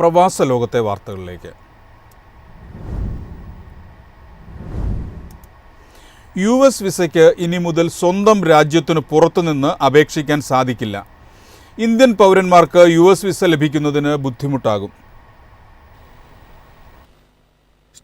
പ്രവാസ ലോകത്തെ വാർത്തകളിലേക്ക്. യു എസ് വിസയ്ക്ക് ഇനി മുതൽ സ്വന്തം രാജ്യത്തിനു പുറത്തുനിന്ന് അപേക്ഷിക്കാൻ സാധിക്കില്ല. ഇന്ത്യൻ പൗരന്മാർക്ക് യു എസ് വിസ ലഭിക്കുന്നതിന് ബുദ്ധിമുട്ടാകും.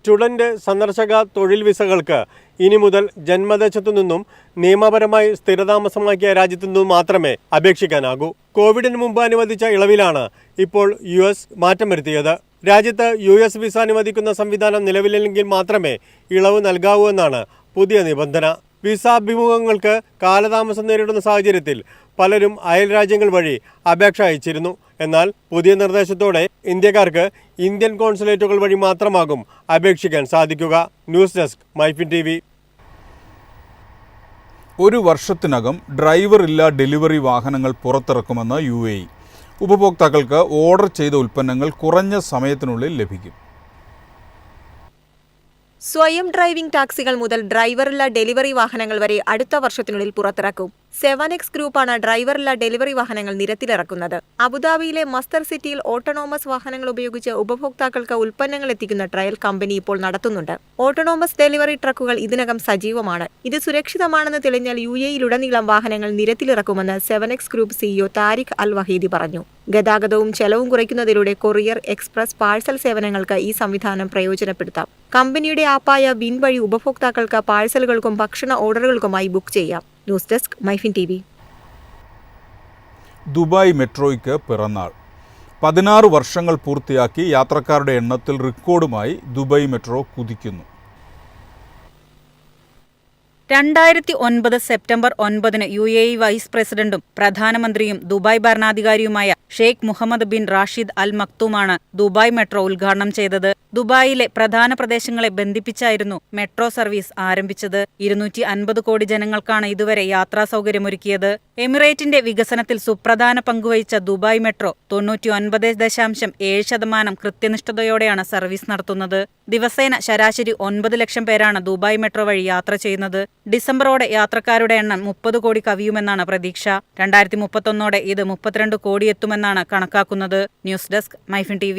സ്റ്റുഡന്റ് സന്ദർശക തൊഴിൽ വിസകൾക്ക് ഇനി മുതൽ ജന്മദേശത്തു നിന്നും നിയമപരമായി സ്ഥിരതാമസമാക്കിയ രാജ്യത്തു നിന്നും മാത്രമേ അപേക്ഷിക്കാനാകൂ. കോവിഡിന് മുമ്പ് അനുവദിച്ച ഇളവിലാണ് ഇപ്പോൾ യു എസ് മാറ്റം വരുത്തിയത് രാജ്യത്ത് യു എസ് വിസ അനുവദിക്കുന്ന സംവിധാനം നിലവിലില്ലെങ്കിൽ മാത്രമേ ഇളവ് നൽകാവൂ എന്നാണ് പുതിയ നിബന്ധന. വിസ അഭിമുഖങ്ങൾക്ക് കാലതാമസം നേരിടുന്ന സാഹചര്യത്തിൽ പലരും അയൽ രാജ്യങ്ങൾ വഴി അപേക്ഷ അയച്ചിരുന്നു. എന്നാൽ പുതിയ നിർദ്ദേശത്തോടെ ഇന്ത്യക്കാർക്ക് ഇന്ത്യൻ കോൺസുലേറ്റുകൾ വഴി മാത്രമാകും അപേക്ഷിക്കാൻ സാധിക്കുക. News desk Myfin T V. ഒരു വർഷത്തിനകം ഡ്രൈവറില്ല ഡെലിവറി വാഹനങ്ങൾ പുറത്തിറക്കുമെന്ന് യു എ ഇ. ഉപഭോക്താക്കൾക്ക് ഓർഡർ ചെയ്ത ഉൽപ്പന്നങ്ങൾ കുറഞ്ഞ സമയത്തിനുള്ളിൽ ലഭിക്കും. സ്വയം ഡ്രൈവിംഗ് ടാക്സികൾ മുതൽ ഡ്രൈവറില്ല ഡെലിവറി വാഹനങ്ങൾ വരെ അടുത്ത വർഷത്തിനുള്ളിൽ പുറത്തിറക്കും. സെവൻ എക്സ് ഗ്രൂപ്പാണ് ഡ്രൈവറില്ല ഡെലിവറി വാഹനങ്ങൾ നിരത്തിലിറക്കുന്നത്. അബുദാബിയിലെ മസ്തർ സിറ്റിയിൽ ഓട്ടോണോമസ് വാഹനങ്ങൾ ഉപയോഗിച്ച് ഉപഭോക്താക്കൾക്ക് ഉൽപ്പന്നങ്ങൾ എത്തിക്കുന്ന ട്രയൽ കമ്പനി ഇപ്പോൾ നടത്തുന്നുണ്ട്. ഓട്ടോണോമസ് ഡെലിവറി ട്രക്കുകൾ ഇതിനകം സജീവമാണ്. ഇത് സുരക്ഷിതമാണെന്ന് തെളിഞ്ഞാൽ യു എയിലുടനീളം വാഹനങ്ങൾ നിരത്തിലിറക്കുമെന്ന് seven X group CEO Tariq Al Waheedi പറഞ്ഞു. ഗതാഗതവും ചെലവും കുറയ്ക്കുന്നതിലൂടെ കൊറിയർ എക്സ്പ്രസ് പാഴ്സൽ സേവനങ്ങൾക്ക് ഈ സംവിധാനം പ്രയോജനപ്പെടുത്താം. കമ്പനിയുടെ ആപ്പായ വിൻ വഴി ഉപഭോക്താക്കൾക്ക് പാഴ്സലുകൾക്കും ഭക്ഷണ ഓർഡറുകൾക്കുമായി ബുക്ക് ചെയ്യാം. News desk Myfin T V. Dubai മെട്രോയ്ക്ക് പിറന്നാൾ. പതിനാറ് വർഷങ്ങൾ പൂർത്തിയാക്കി യാത്രക്കാരുടെ എണ്ണത്തിൽ റെക്കോർഡുമായി ദുബായ് മെട്രോ കുതിക്കുന്നു. രണ്ടായിരത്തി ഒൻപത് സെപ്റ്റംബർ ഒൻപതിന് യു എ ഇ വൈസ് പ്രസിഡന്റും പ്രധാനമന്ത്രിയും Dubai ഭരണാധികാരിയുമായ Sheikh Mohammed bin Rashid Al മക്തൂമാണ് Dubai metro ഉദ്ഘാടനം ചെയ്തത്. ദുബായിലെ പ്രധാന പ്രദേശങ്ങളെ ബന്ധിപ്പിച്ചായിരുന്നു മെട്രോ സർവീസ് ആരംഭിച്ചത്. ഇരുന്നൂറ്റി അൻപത് കോടി ജനങ്ങൾക്കാണ് ഇതുവരെ യാത്രാ സൗകര്യമൊരുക്കിയത്. എമിറേറ്റിന്റെ വികസനത്തിൽ സുപ്രധാന പങ്കുവഹിച്ച ദുബായ് മെട്രോ തൊണ്ണൂറ്റി ഒൻപത് ദശാംശം ഏഴ് ശതമാനം കൃത്യനിഷ്ഠതയോടെയാണ് സർവീസ് നടത്തുന്നത്. ദിവസേന ശരാശരി ഒൻപത് ലക്ഷം പേരാണ് ദുബായ് മെട്രോ വഴി യാത്ര ചെയ്യുന്നത്. ഡിസംബറോടെ യാത്രക്കാരുടെ എണ്ണം മുപ്പത് കോടി കവിയുമെന്നാണ് പ്രതീക്ഷ. രണ്ടായിരത്തി മുപ്പത്തൊന്നോടെ ഇത് മുപ്പത്തിരണ്ട് കോടി എത്തുമെന്നാണ് കണക്കാക്കുന്നത്. News desk MyFin T